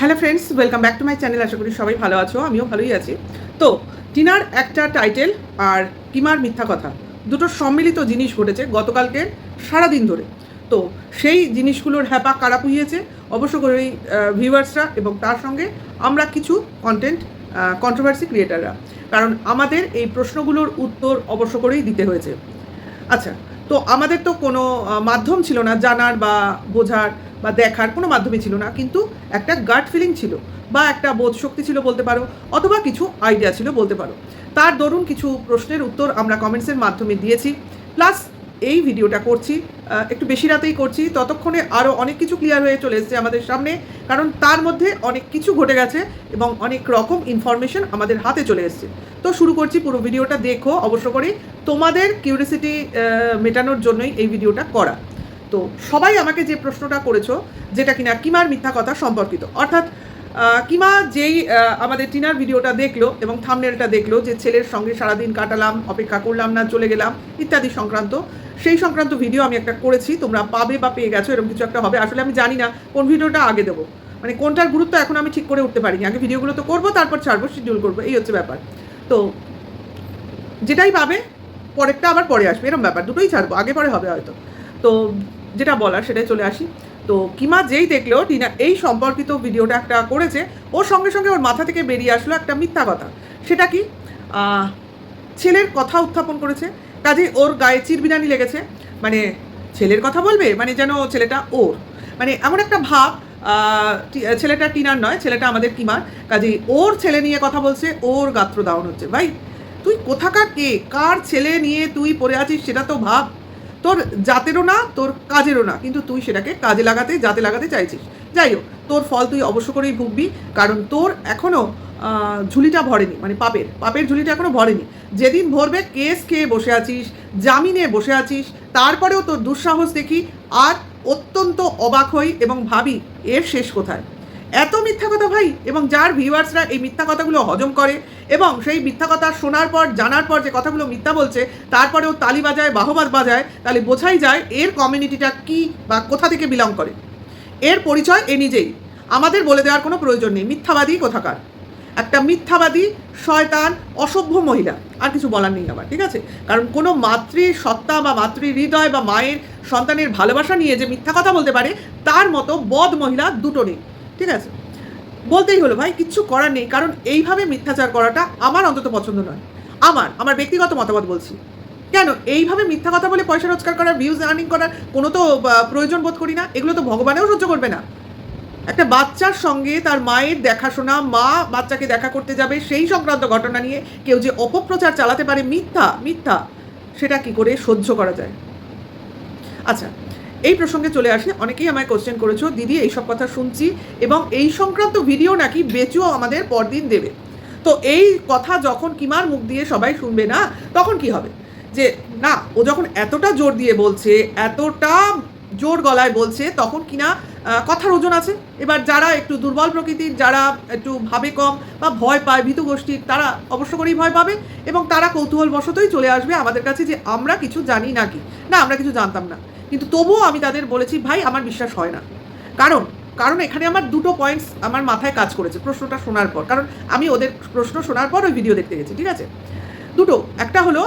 Hello friends welcome back to my channel আশা করি সবাই ভালো আছো, আমিও ভালোই আছি। তো টিনার একটা টাইটেল আর কিমার মিথ্যা কথা। দুটো সম্মিলিত জিনিস ঘটেছে গতকালকে সারাদিন ধরে। তো, সেই জিনিসগুলোর হ্যাপা কারা পুহিয়েছে অবশ্য করেই ভিউয়ার্সরা এবং তার সঙ্গে আমরা কিছু কন্টেন্ট কন্ট্রোভার্সি ক্রিয়েটাররা কারণ আমাদের এই প্রশ্নগুলোর উত্তর অবশ্য করেই দিতে হয়েছে। আচ্ছা তো আমাদের তো কোনো মাধ্যম ছিল না জানার বা বোঝার বা দেখার, কোনো মাধ্যমই ছিল না। কিন্তু একটা গার্ড ফিলিং ছিল বা একটা বোধ শক্তি ছিল বলতে পারো, অথবা কিছু আইডিয়া ছিল বলতে পারো। তার দরুন কিছু প্রশ্নের উত্তর আমরা কমেন্টসের মাধ্যমে দিয়েছি। প্লাস এই ভিডিওটা করছি। একটু বেশি রাতেই করছি। ততক্ষণে আরও অনেক কিছু ক্লিয়ার হয়ে চলে এসেছে আমাদের সামনে, কারণ তার মধ্যে অনেক কিছু ঘটে গেছে এবং অনেক রকম ইনফরমেশন আমাদের হাতে চলে এসেছে। তো শুরু করছি পুরো ভিডিওটা, দেখো অবশ্য করে তোমাদের কিউরিয়াসিটি মেটানোর জন্যই এই ভিডিওটা করা। তো সবাই আমাকে যে প্রশ্নটা করেছ, যেটা কিনা কিমার মিথ্যা কথা সম্পর্কিত, অর্থাৎ কিমা যেই আমাদের টিনার ভিডিওটা দেখল এবং থামনেলটা দেখল যে ছেলের সঙ্গে সারাদিন কাটালাম, অপেক্ষা করলাম না, চলে গেলাম, ইত্যাদি সংক্রান্ত সেই সংক্রান্ত ভিডিও আমি একটা করেছি, তোমরা পাবে বা পেয়ে গেছো, এরকম কিছু একটা হবে। আসলে আমি জানি না কোন ভিডিওটা আগে দেবো। মানে কোনটার গুরুত্ব এখন আমি ঠিক করে উঠতে পারিনি। আগে ভিডিওগুলো তো করব, তারপর ছাড়বো শিডিউল করব, এই হচ্ছে ব্যাপার। তো যেটাই পাবে, পরেরটা আবার পরে আসবে এরকম ব্যাপার। দুটোই ছাড়বো, আগে পরে হবে হয়তো। তো যেটা বলার সেটাই চলে আসি। তো কিমা যেই দেখল, টিনা এই সম্পর্কিত ভিডিওটা একটা করেছে, ওর সঙ্গে সঙ্গে ওর মাথা থেকে বেরিয়ে আসলো একটা মিথ্যা কথা। সেটা কি? ছেলের কথা উত্থাপন করেছে। কাজে ওর গায়ে চিরবিনানি লেগেছে। মানে ছেলের কথা বলবে? মানে যেন ছেলেটা ওর। মানে এমন একটা ভাব ছেলেটা টিনার নয়, ছেলেটা আমাদের কিমার। কাজে ওর ছেলে নিয়ে কথা বলছে, ওর গাত্র দাউন হচ্ছে। ভাই, তুই কোথাকার কে? কার ছেলে নিয়ে তুই পড়ে আছিস সেটা তো ভাব। তোর জাতেরও না, তোর কাজেরও না। কিন্তু তুই সেটাকে কাজে লাগাতে, জাতে লাগাতে চাইছিস। যাই হোক, তোর ফল তুই অবশ্য করেই ভুগবি। কারণ তোর এখনও ঝুলিটা ভরেনি মানে পাপের পাপের ঝুলিটা এখনও ভরেনি। যেদিন ভরবে কেস খেয়ে বসে আছিস, জামিনে বসে আছিস, তারপরেও তোর দুঃসাহস দেখি, আর অত্যন্ত অবাক হই এবং ভাবি, এর শেষ কোথায়? এত মিথ্যা কথা ভাই, এবং যার ভিউয়ার্সরা এই মিথ্যা কথাগুলো হজম করে, এবং সেই মিথ্যা কথা শোনার পর, জানার পর যে কথাগুলো মিথ্যা বলছে, তারপরেও তালি বাজায় বাহবাদ বাজায়, তাহলে বোঝাই যায় এর কমিউনিটিটা কি বা কোথা থেকে বিলং করে। এর পরিচয় এ নিজেই। আমাদের বলে দেওয়ার কোনো প্রয়োজন নেই, মিথ্যাবাদী কোথাকার। একটা মিথ্যাবাদী শয়তান, অসভ্য মহিলা। আর কিছু বলার নেই আমার, ঠিক আছে? কারণ কোনো মাতৃ সত্তা বা মাতৃ হৃদয় বা মায়ের সন্তানের ভালোবাসা নিয়ে যে মিথ্যা কথা বলতে পারে, তার মতো বদ মহিলা দুটো নেই, ঠিক আছে? বলতেই হলো, ভাই, কিচ্ছু করার নেই, কারণ এইভাবে মিথ্যাচার করাটা আমার অন্তত পছন্দ নয়। আমার আমার ব্যক্তিগত মতামত বলছি। কেন? এইভাবে মিথ্যা কথা বলে পয়সা রোজগার করার ভিউজ আর্নিং করার কোনো তো প্রয়োজন বোধ করি না। এগুলো তো ভগবানেও সহ্য করবে না। একটা বাচ্চার সঙ্গে তার মায়ের দেখাশোনা, মা বাচ্চাকে দেখা করতে যাবে, সেই সংক্রান্ত ঘটনা নিয়ে কেউ যে অপপ্রচার চালাতে পারে মিথ্যা মিথ্যা, সেটা কি করে সহ্য করা যায়? আচ্ছা এই প্রসঙ্গে চলে আসে। অনেকেই আমায় কোশ্চেন করেছ, দিদি, এইসব কথা শুনছি এবং এই সংক্রান্ত ভিডিও নাকি বেচুও আমাদের পরদিন দেবে। তো এই কথা যখন কিমার মুখ দিয়ে সবাই শুনবে না, তখন কি হবে? যে, না, ও যখন এতটা জোর দিয়ে বলছে, এতটা জোর গলায় বলছে, তখন কিনা কথার ওজন আছে। এবার যারা একটু দুর্বল প্রকৃতির, যারা একটু ভাবে কম বা ভয় পায় ভীতু গোষ্ঠীর, তারা অবশ্য করেই ভয় পাবে এবং তারা কৌতূহল বশতই চলে আসবে আমাদের কাছে যে আমরা কিছু জানি নাকি। না, আমরা কিছু জানতাম না। কিন্তু তবুও আমি তাদের বলেছি, ভাই, আমার বিশ্বাস হয় না। কারণ কারণ এখানে আমার দুটো পয়েন্টস আমার মাথায় কাজ করেছে প্রশ্নটা শোনার পর। কারণ আমি ওদের প্রশ্ন শোনার পর ওই ভিডিও দেখতে গেছি, ঠিক আছে? দুটো, একটা হলো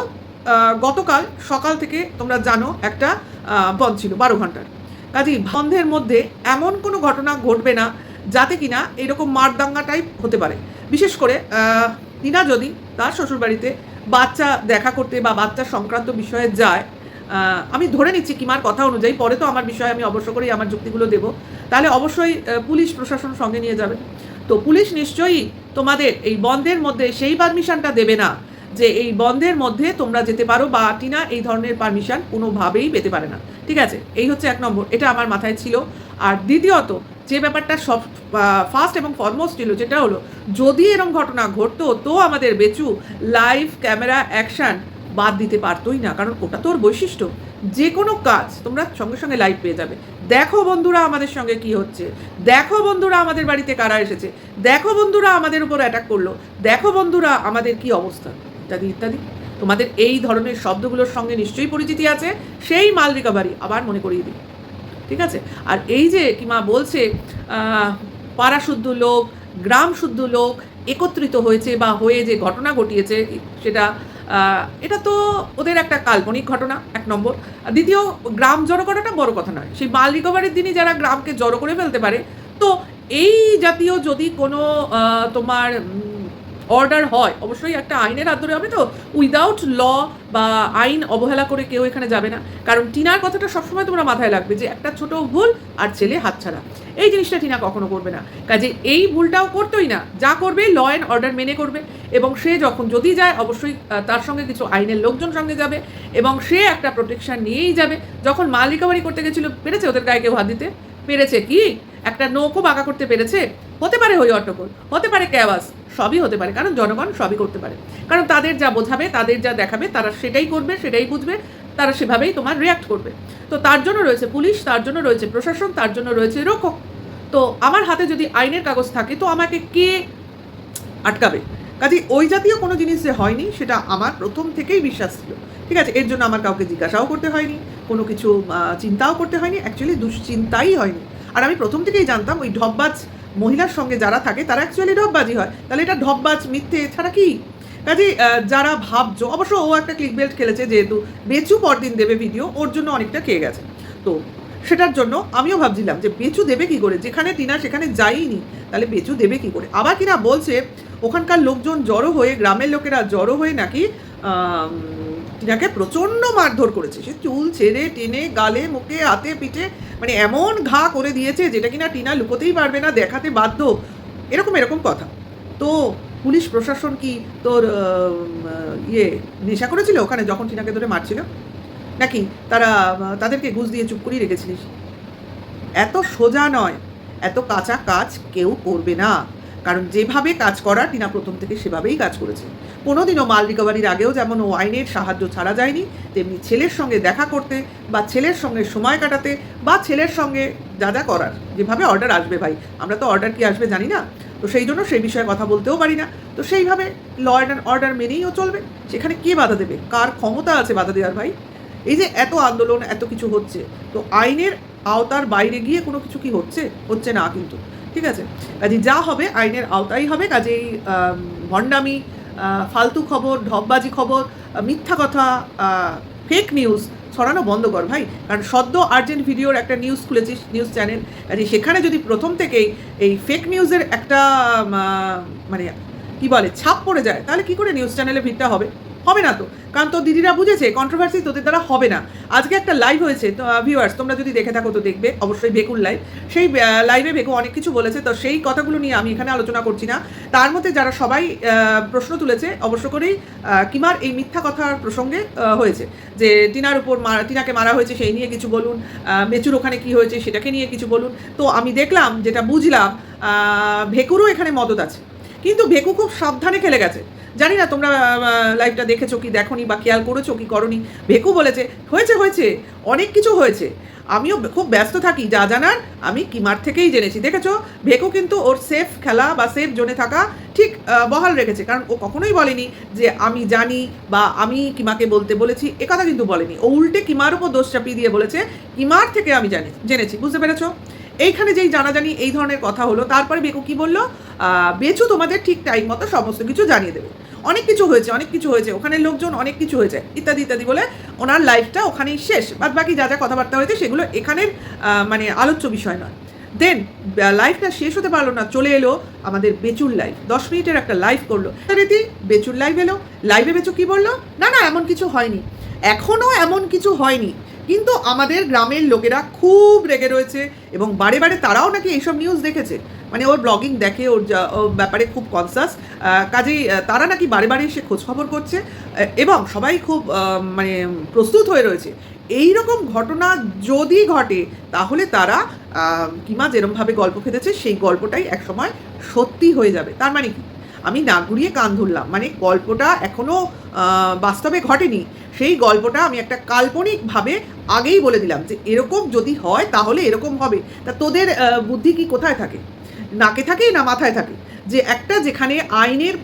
গতকাল সকাল থেকে তোমরা জানো একটা বন্ধ ছিল, বারো ঘণ্টার। কাজেই বন্ধের মধ্যে এমন কোনো ঘটনা ঘটবে না, যাতে কিনা এরকম মারদাঙ্গা টাইপ হতে পারে। বিশেষ করে টিনা যদি তার শ্বশুরবাড়িতে বাচ্চা দেখা করতে বা বাচ্চা সংক্রান্ত বিষয়ে যায় আমি ধরে নিচ্ছি কিমার কথা অনুযায়ী, পরে তো আমার বিষয়ে আমি অবশ্য করেই আমার যুক্তিগুলো দেবো, তাহলে অবশ্যই পুলিশ প্রশাসন সঙ্গে নিয়ে যাবে। তো পুলিশ নিশ্চয়ই তোমাদের এই বন্ধের মধ্যে সেই পারমিশনটা দেবে না যে এই বন্ধের মধ্যে তোমরা যেতে পারো বা টিনা এই ধরনের পারমিশন কোনোভাবেই পেতে পারে না। ঠিক আছে? এই হচ্ছে এক নম্বর। এটা আমার মাথায় ছিল। আর দ্বিতীয়ত, যে ব্যাপারটা সব ফার্স্ট এবং ফরমোস্ট ছিল যেটা হলো, যদি এরকম ঘটনা ঘটতো, তো আমাদের বেচু লাইভ ক্যামেরা অ্যাকশন বাদ দিতে পারতোই না। কারণ ওটা তোর বৈশিষ্ট্য। যে কোনো কাজ তোমরা সঙ্গে সঙ্গে লাইভ পেয়ে যাবে। দেখো বন্ধুরা আমাদের সঙ্গে কি হচ্ছে। দেখো বন্ধুরা আমাদের বাড়িতে কারা এসেছে। দেখো বন্ধুরা আমাদের উপর অ্যাটাক করল। দেখো বন্ধুরা আমাদের কি অবস্থা। ইত্যাদি ইত্যাদি। তোমাদের এই ধরনের শব্দগুলোর সঙ্গে নিশ্চয়ই পরিচিতি আছে। সেই মাল রিকভারি আবার মনে করিয়ে দিই। ঠিক আছে? আর এই যে কিমা বলছে আহ, পাড়া শুদ্ধ লোক গ্রাম শুদ্ধ লোক একত্রিত হয়েছে বা হয়ে যে ঘটনা ঘটিয়েছে সেটা এটা তো ওদের একটা কাল্পনিক ঘটনা এক নম্বর। দ্বিতীয় গ্রাম জড়ো করাটা বড় কথা নয়। সেই মাল রিকভারির দিনই যারা গ্রামকে জড়ো করে ফেলতে পারে তো এই জাতীয় যদি কোনো তোমার অর্ডার হয়। অবশ্যই একটা আইনের হাত ধরে হবে তো। উইদাউট ল বা আইন অবহেলা করে কেউ এখানে যাবে না। কারণ টিনার কথাটা সবসময় তোমরা মাথায় রাখবে যে একটা ছোট ভুল আর ছেলে হাতছাড়া। এই জিনিসটা টিনা কখনো করবে না। কাজে এই ভুলটাও করতোই না। যা করবে ল অ্যান্ড অর্ডার মেনে করবে। এবং সে যখন যদি যায়, অবশ্যই তার সঙ্গে কিছু আইনের লোকজন সঙ্গে যাবে। এবং সে একটা প্রোটেকশন নিয়েই যাবে। যখন মাল রিকভারি করতে গেছিল, পেরেছে ওদের গায়ে কেউ হাত দিতে? পেরেছে কি? একটা নৌকো বাঁকা করতে পেরেছে? হতে পারে হই অট্টকল হতে পারে ক্যাওয়াস, সবই হতে পারে, কারণ জনগণ সবই করতে পারে। কারণ তাদের যা বোঝাবে, তাদের যা দেখাবে, তারা সেটাই করবে, সেটাই বুঝবে, তারা সেভাবেই তোমার রিয়াক্ট করবে। তো তার জন্য রয়েছে পুলিশ, তার জন্য রয়েছে প্রশাসন, তার জন্য রয়েছে রক্ষক। তো আমার হাতে যদি আইনের কাগজ থাকে, তো আমাকে কে আটকাবে? কাজে ওই জাতীয় কোনো জিনিস যে হয়নি, সেটা আমার প্রথম থেকেই বিশ্বাস ছিল। ঠিক আছে, এর জন্য আমার কাউকে জিজ্ঞাসাও করতে হয়নি, কোনো কিছু চিন্তাও করতে হয়নি অ্যাকচুয়ালি দুশ্চিন্তাই হয়নি। আর আমি প্রথম থেকেই জানতাম ওই ঢপবাজ মহিলার সঙ্গে যারা থাকে, তারা অ্যাকচুয়ালি ঢপবাজি হয়। তাহলে এটা ঢপবাজ মিথ্যে ছাড়া কি? কাজে যারা ভাবছ, অবশ্য ও একটা ক্লিক বেল্ট খেলেছে যেহেতু বেচু পরদিন দেবে ভিডিও ওর জন্য অনেকটা খেয়ে গেছে। তো সেটার জন্য আমিও ভাবছিলাম যে বেচু দেবে কি করে? যেখানে টিনা সেখানে যাইনি তাহলে বেচু দেবে কি করে? আবার কিনা বলছে, ওখানকার লোকজন জড়ো হয়ে, গ্রামের লোকেরা জড়ো হয়ে নাকি টিনাকে প্রচণ্ড মারধর করেছে। সে চুল ছেড়ে, টেনে, গালে, মুখে, হাতে, পিঠে মানে এমন ঘা করে দিয়েছে যেটা কিনা টিনা লুকোতেই পারবে না, দেখাতে বাধ্য। এরকম এরকম কথা। তো পুলিশ প্রশাসন কি তোর ইয়ে নেশা করেছিল ওখানে যখন টিনাকে ধরে মারছিল? নাকি তারা তাদেরকে ঘুষ দিয়ে চুপ করিয়ে রেখেছিলিস? এত সোজা নয়। এত কাঁচা কাজ কেউ করবে না। কারণ যেভাবে কাজ করা টিনা প্রথম থেকে সেভাবেই কাজ করেছে। কোনোদিনও মাল রিকভারির আগেও যেমন ও আইনের সাহায্য ছাড়া যায়নি, তেমনি ছেলের সঙ্গে দেখা করতে বা ছেলের সঙ্গে সময় কাটাতে বা ছেলের সঙ্গে যা যা করার, যেভাবে অর্ডার আসবে ভাই, আমরা তো অর্ডার কি আসবে জানি না। তো সেই জন্য সেই বিষয়ে কথা বলতেও পারি না। তো সেইভাবে ল অ্যান্ড অর্ডার মেনেই ও চলবে। সেখানে কে বাধা দেবে? কার ক্ষমতা আছে বাধা দেওয়ার ভাই? এই যে এত আন্দোলন, এত কিছু হচ্ছে, তো আইনের আওতার বাইরে গিয়ে কোনো কিছু কি হচ্ছে? হচ্ছে না কিন্তু। ঠিক আছে? কাজে যা হবে আইনের আওতাই হবে, কাজেই ভণ্ডামি ফালতু খবর, ঢপবাজি খবর মিথ্যা কথা ফেক নিউজ ছড়ানো বন্ধ কর ভাই। কারণ সদ্য আর্জেন্ট ভিডিওর একটা নিউজ খুলেছিস নিউজ চ্যানেল কাজে সেখানে যদি প্রথম থেকেই এই ফেক নিউজের একটা মানে কি বলে, ছাপ পড়ে যায়, তাহলে কি করে নিউজ চ্যানেলে ভিড়টা হবে? হবে না তো? কারণ তো দিদিরা বুঝেছে কন্ট্রোভার্সি তোদের দ্বারা হবে না। আজকে একটা লাইভ হয়েছে, তো ভিউয়ার্স তোমরা যদি দেখে থাকো তো দেখবে, অবশ্যই বেকুর লাইভ সেই লাইভে বেকু অনেক কিছু বলেছে, তো সেই কথাগুলো নিয়ে আমি এখানে আলোচনা করছি না। তার মধ্যে যারা সবাই প্রশ্ন তুলেছে, অবশ্য করেই কিমার এই মিথ্যা কথার প্রসঙ্গে হয়েছে। যে টিনার উপর টিনাকে মারা হয়েছে, সেই নিয়ে কিছু বলুন বেচুর ওখানে কি হয়েছে, সেটাকে নিয়ে কিছু বলুন। তো আমি দেখলাম, যেটা বুঝলাম ভেকুরও এখানে মদত আছে। কিন্তু ভেকু খুব সাবধানে খেলে গেছে। জানি না তোমরা লাইভটা দেখেছ কি দেখোনি বা খেয়াল করেছ কি করনি। ভেকু বলেছে, হয়েছে হয়েছে, অনেক কিছু হয়েছে। আমিও খুব ব্যস্ত থাকি, যা জানার আমি কিমার থেকেই জেনেছি। দেখেছ? ভেকু কিন্তু ওর সেফ খেলা বা সেফ জোনে থাকা ঠিক বহাল রেখেছে। কারণ ও কখনোই বলেনি যে আমি জানি বা আমি কিমাকে বলতে বলেছি। এ কথা কিন্তু বলেনি। ও উল্টে কিমার উপর দোষ চাপিয়ে দিয়ে বলেছে, কিমার থেকে আমি জানি, জেনেছি। বুঝতে পেরেছ? এইখানে যেই জানাজানি, এই ধরনের কথা হলো। তারপরে বেকু কি বলল? বেচু তোমাদের ঠিক টাইম মতো সমস্ত কিছু জানিয়ে দেবে। অনেক কিছু হয়েছে, অনেক কিছু হয়েছে। ওখানে লোকজন অনেক কিছু হয়েছে, ইত্যাদি ইত্যাদি বলে ওনার লাইফটা ওখানেই শেষ। বাদ বাকি যা যা কথাবার্তা হয়েছে সেগুলো এখানের মানে আলোচ্য বিষয় নয়। দেন লাইফটা শেষ হতে পারল না, চলে এলো আমাদের বেচুর লাইফ দশ মিনিটের একটা লাইভ করল। রীতি বেচুর লাইভ এলো। লাইভে বেচু কি বলল? না না, এমন কিছু হয়নি। এখনও এমন কিছু হয়নি। কিন্তু আমাদের গ্রামের লোকেরা খুব রেগে রয়েছে এবং বারে বারে তারাও নাকি এইসব নিউজ দেখেছে। মানে ওর ব্লগিং দেখে ওর ব্যাপারে খুব কনসাস কাজেই তারা নাকি বারে বারে এসে খোঁজখবর করছে এবং সবাই খুব মানে প্রস্তুত হয়ে রয়েছে। এই রকম ঘটনা যদি ঘটে, তাহলে তারা কিমা যেরমভাবে গল্প খেতেছে, সেই গল্পটাই একসময় সত্যি হয়ে যাবে। তার মানে কি? আমি না ঘুরিয়ে কান ধরলাম। মানে গল্পটা এখনও বাস্তবে ঘটেনি। সেই গল্পটা আমি একটা কাল্পনিকভাবে আগেই বলে দিলাম যে, এরকম যদি হয়, তাহলে এরকম হবে। তা তোদের বুদ্ধি কি কোথায় থাকে? নাকে থাকে না মাথায় থাকে। যে একটা যেখানে আইনের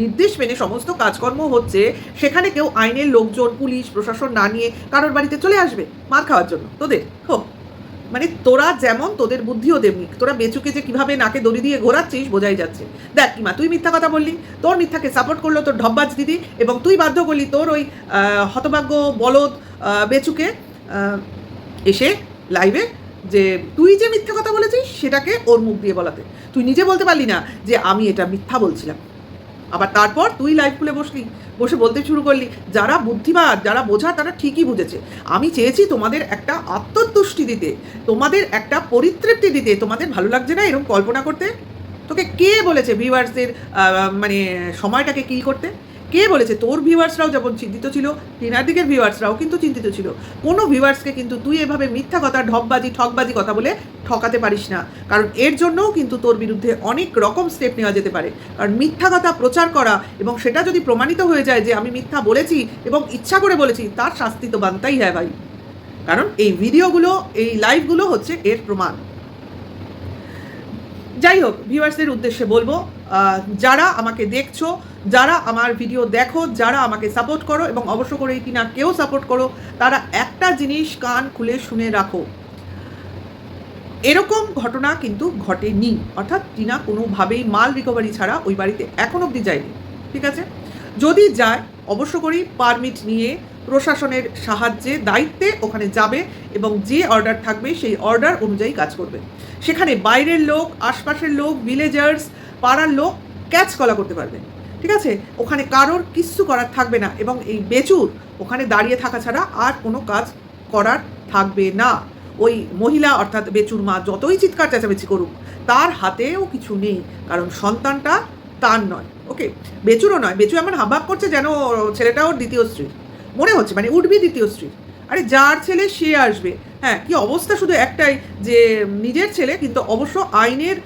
নির্দেশ মেনে সমস্ত কাজকর্ম হচ্ছে, সেখানে কেউ আইনের লোকজন, পুলিশ, প্রশাসন না নিয়ে কারোর বাড়িতে চলে আসবে মার খাওয়ার জন্য। তোদের? হোক মানে তোরা যেমন তোদের বুদ্ধিও তেমনি। তোরা বেচুকে যে কীভাবে নাকে দড়ি দিয়ে ঘোরাচ্ছিস, বোঝাই যাচ্ছে। দেখ কিমা তুই মিথ্যা কথা বললি, তোর মিথ্যাকে সাপোর্ট করল তোর ঢব্বাজ দিদি এবং তুই বাধ্য করলি তোর ওই হতভাগ্য বলদ বেচুকে এসে লাইভে যে তুই যে মিথ্যা কথা বলেছিস, সেটাকে ওর মুখ দিয়ে বলাতে। তুই নিজে বলতে পারলি না যে আমি এটা মিথ্যা বলছিলাম। আবার তারপর তুই লাইভ খুলে বসলি, বসে বলতে শুরু করলি, যারা বুদ্ধিবাদ যারা বোঝা, তারা ঠিকই বুঝেছে। আমি চেয়েছি তোমাদের একটা আত্মতুষ্টি দিতে, তোমাদের একটা পরিতৃপ্তি দিতে, তোমাদের ভালো লাগছে না এরকম কল্পনা করতে? তোকে কে বলেছে ভিউয়ার্সদের মানে সময়টাকে কিল করতে? কে বলেছে? তোর ভিউয়ার্সরাও যেমন চিন্তিত ছিল দিকের ভিউয়ার্সরাও কিন্তু চিন্তিত ছিল। কোনো ভিউয়ার্সকে কিন্তু তুই এভাবে মিথ্যা কথা ঢপবাজি ঠকবাজি কথা বলে ঠকাতে পারিস না। কারণ এর জন্যও কিন্তু তোর বিরুদ্ধে অনেক রকম স্টেপ নেওয়া যেতে পারে। কারণ মিথ্যা কথা প্রচার করা এবং সেটা যদি প্রমাণিত হয়ে যায় যে আমি মিথ্যা বলেছি এবং ইচ্ছা করে বলেছি, তার শাস্তি তো বানতাই হ্যাঁ ভাই। কারণ এই ভিডিওগুলো, এই লাইভগুলো হচ্ছে এর প্রমাণ। যাই হোক ভিউয়ার্সদের উদ্দেশ্যে বলব যারা আমাকে দেখছ, যারা আমার ভিডিও দেখো, যারা আমাকে সাপোর্ট করো এবং অবশ্য করে কিনা কেউ সাপোর্ট করো, তারা একটা জিনিস কান খুলে শুনে রাখো। এরকম ঘটনা কিন্তু ঘটেনি। অর্থাৎ টিনা কোনোভাবেই মাল রিকভারি ছাড়া ওই বাড়িতে এখন অবধি যায়নি। ঠিক আছে? যদি যায়, অবশ্য করেই পারমিট নিয়ে প্রশাসনের সাহায্যে, দায়িত্বে ওখানে যাবে এবং যে অর্ডার থাকবে, সেই অর্ডার অনুযায়ী কাজ করবে। সেখানে বাইরের লোক, আশপাশের লোক ভিলেজার্স পাড়ার লোক ক্যাচ কলা করতে পারবে। ঠিক আছে? ওখানে কারোর কিচ্ছু করার থাকবে না এবং এই বেচুর ওখানে দাঁড়িয়ে থাকা ছাড়া আর কোনো কাজ করার থাকবে না। ওই মহিলা অর্থাৎ বেচুর মা যতই চিৎকার চেঁচামেচি করুক, তার হাতেও কিছু নেই, কারণ সন্তানটা তার নয়। ওকে বেচুরও নয়। বেচু এমন হাবাক করছে যেন ছেলেটা ওর দ্বিতীয় স্ত্রী মনে হচ্ছে মানে উঠবি দ্বিতীয় স্ত্রী আরে যার ছেলে সে আসবে। হ্যাঁ কি অবস্থা শুধু একটাই যে নিজের ছেলে, কিন্তু অবশ্য আইনের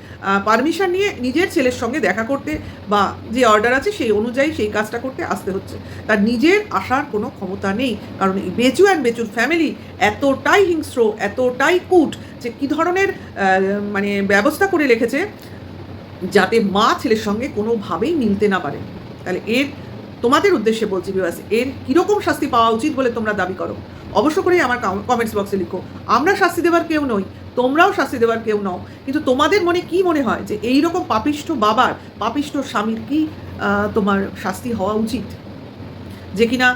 পারমিশন নিয়ে নিজের ছেলের সঙ্গে দেখা করতে বা যে অর্ডার আছে সেই অনুযায়ী সেই কাজটা করতে আসতে হচ্ছে। তার নিজের আসার কোনো ক্ষমতা নেই। কারণ এই বেচু অ্যান্ড বেচুর ফ্যামিলি এতটাই হিংস্র, এতটাই কুট যে কী ধরনের মানে ব্যবস্থা করে রেখেছে যাতে মা ছেলের সঙ্গে কোনোভাবেই মিলতে না পারে। তাহলে এর, তোমাদের উদ্দেশ্যে বলছি বিবাস এর কীরকম শাস্তি পাওয়া উচিত বলে তোমরা দাবি করো? অবশ্য করেই আমার কমেন্টস বক্সে লিখো। আমরা শাস্তি দেওয়ার কেউ নই। তোমরাও শাস্তি দেওয়ার কেউ নও। কিন্তু তোমাদের মনে কি মনে হয় যে এই রকম পাপিষ্ঠ বাবার, পাপিষ্ঠ স্বামীর কি তোমার শাস্তি হওয়া উচিত? যে কিনা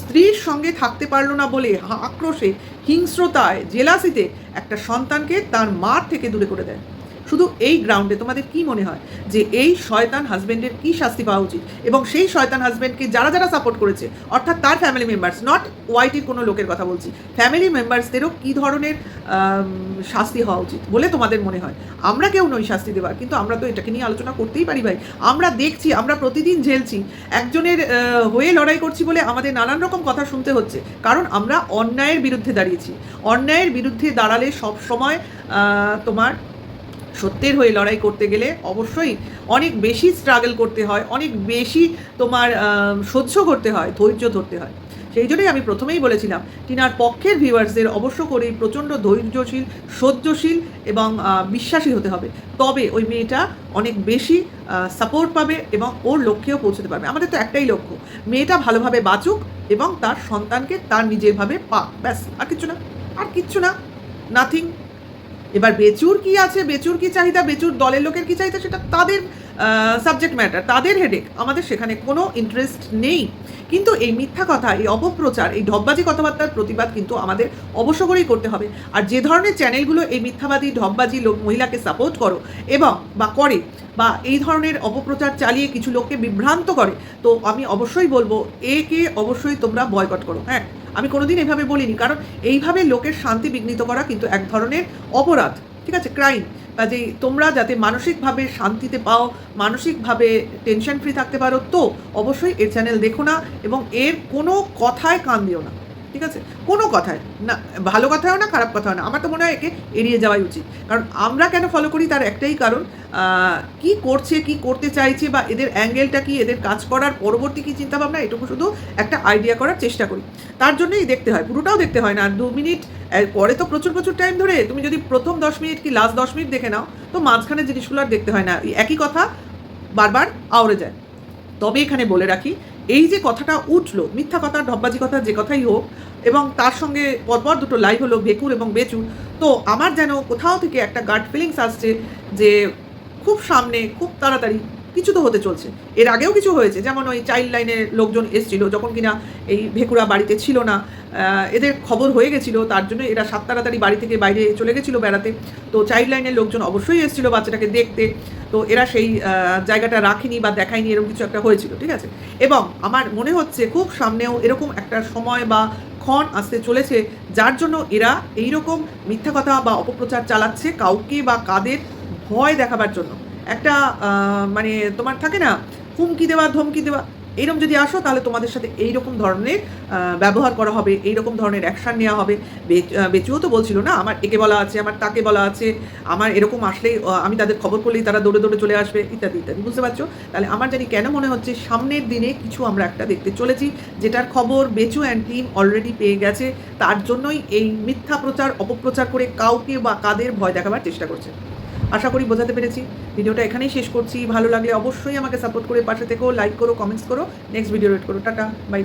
স্ত্রীর সঙ্গে থাকতে পারল না বলে আক্রোশে, হিংস্রতায়, জেলাসিতে একটা সন্তানকে তার মার থেকে দূরে করে দেয়। শুধু এই গ্রাউন্ডে তোমাদের কি মনে হয় যে এই শয়তান হাজবেন্ডের কি শাস্তি পাওয়া উচিত? এবং সেই শয়তান হাজবেন্ডকে যারা যারা সাপোর্ট করেছে, অর্থাৎ তার ফ্যামিলি মেম্বার্স নট ওয়াইটির কোনো লোকের কথা বলছি ফ্যামিলি মেম্বার্সদেরও কী ধরনের শাস্তি হওয়া উচিত বলে তোমাদের মনে হয়? আমরা কেউ নই শাস্তি দেওয়ার, কিন্তু আমরা তো এটাকে নিয়ে আলোচনা করতেই পারি ভাই। আমরা দেখছি, আমরা প্রতিদিন ঝেলছি, একজনের হয়ে লড়াই করছি বলে আমাদের নানান রকম কথা শুনতে হচ্ছে, কারণ আমরা অন্যায়ের বিরুদ্ধে দাঁড়িয়েছি। অন্যায়ের বিরুদ্ধে দাঁড়ালে সব সময় তোমার সত্যের হয়ে লড়াই করতে গেলে অবশ্যই অনেক বেশি স্ট্রাগল করতে হয়, অনেক বেশি তোমার সহ্য করতে হয়, ধৈর্য ধরতে হয়। সেই জন্যই আমি প্রথমেই বলেছিলাম, টিনার পক্ষের ভিউয়ার্সদের অবশ্য করেই প্রচণ্ড ধৈর্যশীল, সহ্যশীল এবং বিশ্বাসী হতে হবে। তবে ওই মেয়েটা অনেক বেশি সাপোর্ট পাবে এবং ওর লক্ষ্যেও পৌঁছতে পারবে। আমাদের তো একটাই লক্ষ্য, মেয়েটা ভালোভাবে বাঁচুক এবং তার সন্তানকে তার নিজেরভাবে পাক, ব্যাস, আর কিচ্ছু না। আর কিচ্ছু না নাথিং এবার বেচুর কি আছে? বেচুর কি চাহিদা? বেচুর দলের লোকের কি চাহিদা? সেটা তাদের সাবজেক্ট ম্যাটার তাদের হেডেক আমাদের সেখানে কোনো ইন্টারেস্ট নেই। কিন্তু এই মিথ্যা কথা, এই অপপ্রচার, এই ঢপবাজি কথাবার্তার প্রতিবাদ কিন্তু আমাদের অবশ্য করেই করতে হবে। আর যে ধরনের চ্যানেলগুলো এই মিথ্যাবাদী ঢপবাজি লোক, মহিলাকে সাপোর্ট করো এবং বা করে বা এই ধরনের অপপ্রচার চালিয়ে কিছু লোককে বিভ্রান্ত করে, তো আমি অবশ্যই বলব, একে অবশ্যই তোমরা বয়কট করো হ্যাঁ? আমি কোনোদিন এভাবে বলিনি। কারণ এইভাবে লোকের শান্তি বিঘ্নিত করা কিন্তু এক ধরনের অপরাধ, ঠিক আছে? ক্রাইম যে তোমরা যাতে মানসিকভাবে শান্তিতে পাও, মানসিকভাবে টেনশন ফ্রি থাকতে পারো, তো অবশ্যই এর চ্যানেল দেখো না এবং এর কোনো কথায় কান দিও না। ঠিক আছে? কোনো কথায় না, ভালো কথাও না, খারাপ কথাও না। আমার তো মনে হয় একে এড়িয়ে যাওয়াই উচিত। কারণ আমরা কেন ফলো করি তার একটাই কারণ কি করছে, কি করতে চাইছে বা এদের অ্যাঙ্গেলটা কি, এদের কাজ করার পরবর্তী কি চিন্তাভাবনা, এটুকু শুধু একটা আইডিয়া করার চেষ্টা করি। তার জন্যই দেখতে হয়, পুরোটাও দেখতে হয় না। দু মিনিট পরে তো প্রচুর প্রচুর টাইম ধরে তুমি যদি প্রথম দশ মিনিট কি লাস্ট দশ মিনিট দেখে নাও, তো মাঝখানে জিনিসগুলো আর দেখতে হয় না। একই কথা বারবার আওড়ে যায়। তবে এখানে বলে রাখি এই যে কথাটা উঠল, মিথ্যা কথা, ঢব্বাজি কথা, যে কথাই হোক, এবং তার সঙ্গে পরপর দুটো লাইভ হলো বেকুর এবং বেচু, তো আমার যেন কোথাও থেকে একটা গার্ড ফিলিংস আসছে যে খুব সামনে, খুব তাড়াতাড়ি কিছু তো হতে চলছে। এর আগেও কিছু হয়েছে, যেমন ওই চাইল্ড লাইনের লোকজন এসছিল, যখন কিনা এই ভেকুরা বাড়িতে ছিল না এদের খবর হয়ে গেছিল, তার জন্য এরা সাত তাড়াতাড়ি বাড়ি থেকে বাইরে চলে গেছিল বেড়াতে। তো চাইল্ড লাইনের লোকজন অবশ্যই এসেছিল বাচ্চাটাকে দেখতে। তো এরা সেই জায়গাটা রাখেনি বা দেখায়নি, এরকম কিছু একটা হয়েছিল, ঠিক আছে? এবং আমার মনে হচ্ছে খুব সামনেও এরকম একটা সময় বা ক্ষণ আসতে চলেছে, যার জন্য এরা এইরকম মিথ্যা কথা বা অপপ্রচার চালাচ্ছে কাউকে বা কাদের ভয় দেখাবার জন্য। একটা মানে তোমার থাকে না, হুমকি দেওয়া, ধমকি দেওয়া এইরকম যদি আসো তাহলে তোমাদের সাথে এইরকম ধরনের ব্যবহার করা হবে, এইরকম ধরনের অ্যাকশান নেওয়া হবে। বেচুও তো বলছিল না, আমার একে বলা আছে, আমার তাকে বলা আছে, আমার এরকম আসলেই আমি তাদের খবর করলেই তারা দৌড়ে দৌড়ে চলে আসবে, ইত্যাদি ইত্যাদি, বুঝতে পারছ? তাহলে আমার জানি কেন মনে হচ্ছে সামনের দিনে কিছু আমরা একটা দেখতে চলেছি, যেটার খবর বেচু অ্যান্ড টিম অলরেডি পেয়ে গেছে, তার জন্যই এই মিথ্যা প্রচার, অপপ্রচার করে কাউকে বা কাদের ভয় দেখাবার চেষ্টা করছে। আশা করি বোঝাতে পেরেছি। ভিডিওটা এখানেই শেষ করছি। ভালো লাগলে অবশ্যই আমাকে সাপোর্ট করে পাশে থেকেও লাইক করো কমেন্টস করো। নেক্সট ভিডিও রেড করো। Tata bye